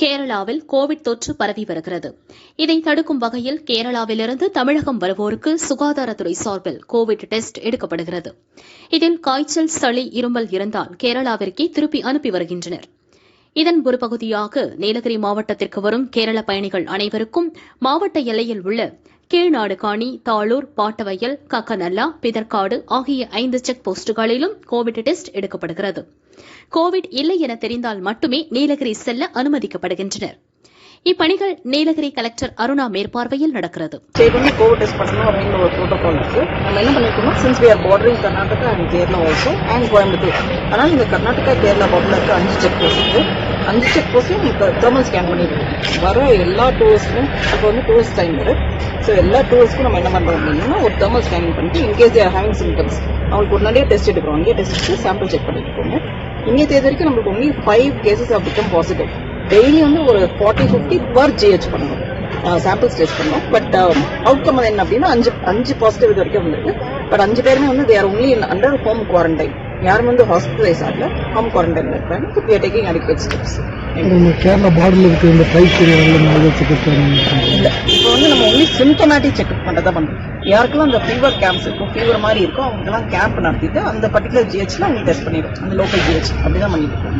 கேரளாவில் கோவிட் தொற்று பரவி வருகிறது. இதை தடுக்கும் வகையில் கேரளாவிலிருந்து தமிழகம் வருவோருக்கு சுகாதாரத்துறை சார்பில் கோவிட் டெஸ்ட் எடுக்கப்படுகிறது. இதில் காய்ச்சல் சளி இருமல் இருந்தால் கேரளாவிற்கே திருப்பி அனுப்பி வருகின்றனர். இதன் ஒரு பகுதியாக நீலகிரி மாவட்டத்திற்கு வரும் கேரள பயணிகள் அனைவருக்கும் மாவட்ட எல்லையில் உள்ள கீழ்நாடு காணி தாளூர் பாட்டவயல் கக்கநல்லா பிதற்காடு ஆகிய ஐந்து செக் போஸ்டுகளிலும் கோவிட் டெஸ்ட் எடுக்கப்படுகிறது. கோவிட் இல்லை என தெரிந்தால் மட்டுமே நீலகிரி செல்ல அனுமதிக்கப்படுகின்றனர். இப்பணிகள் நீலகிரி கலெக்டர் அருணா மேற்பார்வையில் நடக்கிறது. கோவிட் டெஸ்ட் பண்ணணும் அப்படின்னு ஒரு ப்ரோட்டோகால் இருக்கு. நம்ம என்ன since we are bordering Karnataka and Kerala also and Coimbatore அதனால இந்த கர்நாடகா கேரளா பார்டர்ல அஞ்சு செக் போஸ்ட் இருக்கு. அஞ்சு செக் போஸ்ட்டும் தெர்மல் ஸ்கேன் பண்ணிருக்கோம் வர எல்லா டூரிஸ்டும் இப்போ வந்து டூரிஸ்ட் டைம் வரும். ஸோ எல்லா டூல்ஸ்க்கும் நம்ம என்ன பண்ணுறோம் அப்படின்னா ஒரு தெர்மல் ஸ்கேனிங் பண்ணிட்டு in case there having symptoms அவங்களுக்கு உடனடியே டெஸ்ட் எடுக்கிறோம். அங்கேயே டெஸ்ட் எடுத்து சாம்பிள் செக் பண்ணிட்டு இருக்கோங்க இங்கே தேதி வரைக்கும் நம்மளுக்கு only five cases of become positive daily வந்து ஒரு ஃபார்ட்டி ஃபிஃப்டி பர் ஜிஹெச் பண்ணணும் சாம்பிள்ஸ் டெஸ்ட் பண்ணோம் பட் அவுட்கம் என்ன அப்படின்னா அஞ்சு அஞ்சு பாசிட்டிவ் இது வரைக்கும் வந்திருக்கு. பட் அஞ்சு பேருமே வந்து there only under home quarantine யாரும் வந்து ஹாஸ்பிட்டலைஸ் ஆகல. ஹோம் குவாரண்டைன் இருக்காங்க. டேக்கிங் அடிக்கேட் ஸ்டெப்ஸ் நம்ம கேரளா பார்டர்ல இருக்க இந்த ட்ரைப் ஏரியாவில் செக்அப் இல்ல. இப்போ வந்து நம்ம ஒன்லி சிம்டமேட்டிக் செக்அப் மட்டும் பண்ணுறோம் யாருக்கெல்லாம் அந்த ஃபீவர் கேம்ப்ஸ் இருக்கும் ஃபீவர் மாதிரி இருக்கும் எல்லாம் கேம்ப் நடத்திட்டு அந்த பர்டிகுலர் ஜிஹெச்ல அவங்க டெஸ்ட் பண்ணிடுவோம். அந்த லோக்கல் ஜிஹெச் அப்படிதான் பண்ணிட்டு இருக்கோம்.